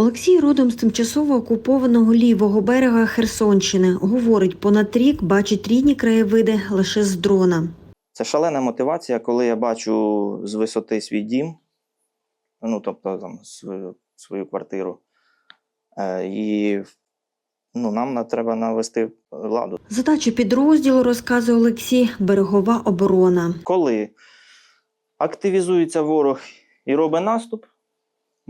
Олексій родом з тимчасово окупованого лівого берега Херсонщини. Говорить, понад рік бачить рідні краєвиди лише з дрона. Це шалена мотивація, коли я бачу з висоти свій дім, ну тобто там свою, свою квартиру. Е, і ну, нам на- треба навести ладу. Задача підрозділу, розказує Олексій, берегова оборона. Коли активізується ворог і робить наступ,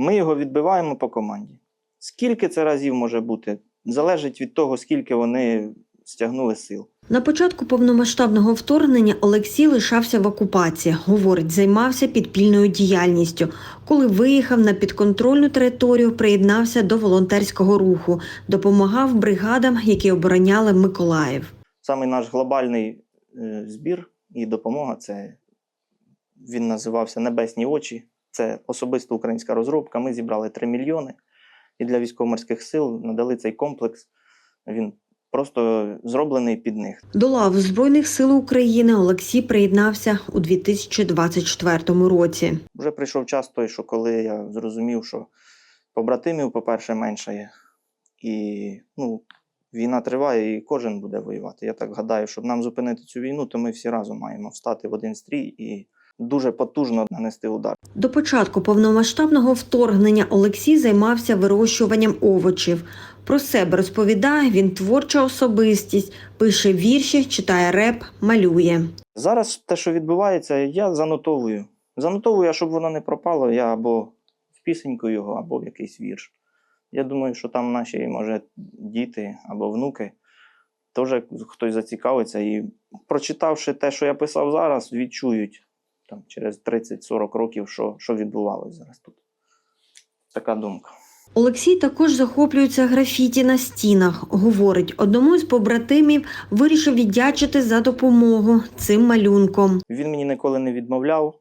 ми його відбиваємо по команді. Скільки це разів може бути, залежить від того, скільки вони стягнули сил. На початку повномасштабного вторгнення Олексій лишався в окупації. Говорить, займався підпільною діяльністю. Коли виїхав на підконтрольну територію, приєднався до волонтерського руху, допомагав бригадам, які обороняли Миколаїв. Саме наш глобальний е, збір і допомога це він називався Небесні очі. Це особисто українська розробка. Ми зібрали 3 мільйони і для військово-морських сил надали цей комплекс. Він просто зроблений під них. До лав Збройних сил України Олексій приєднався у 2024 році. Вже прийшов час той, що коли я зрозумів, що побратимів, по-перше, менше є. І ну, війна триває, і кожен буде воювати. Я так гадаю, щоб нам зупинити цю війну, то ми всі разом маємо встати в один стрій і дуже потужно нанести удар. До початку повномасштабного вторгнення Олексій займався вирощуванням овочів. Про себе розповідає, він творча особистість, пише вірші, читає реп, малює. Зараз те, що відбувається, я занотовую. Занотовую, а щоб воно не пропало, я або в пісеньку його, або в якийсь вірш. Я думаю, що там наші, може, діти або внуки теж хтось зацікавиться і, прочитавши те, що я писав зараз, відчують там, через 30-40 років, що, що відбувалося зараз тут. Така думка. Олексій також захоплюється графіті на стінах. Говорить, одному з побратимів вирішив віддячити за допомогу цим малюнком. Він мені ніколи не відмовляв.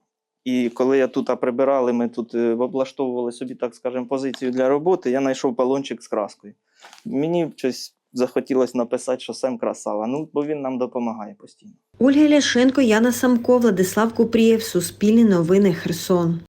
І коли я тут прибирали, ми тут е, облаштовували собі, так скажемо, позицію для роботи, я знайшов балончик з краскою. Мені щось захотілося написати, що Сем красава. Ну, бо він нам допомагає постійно. Ольга Ляшенко, Яна Самко, Владислав Купрієв, Суспільні новини, Херсон.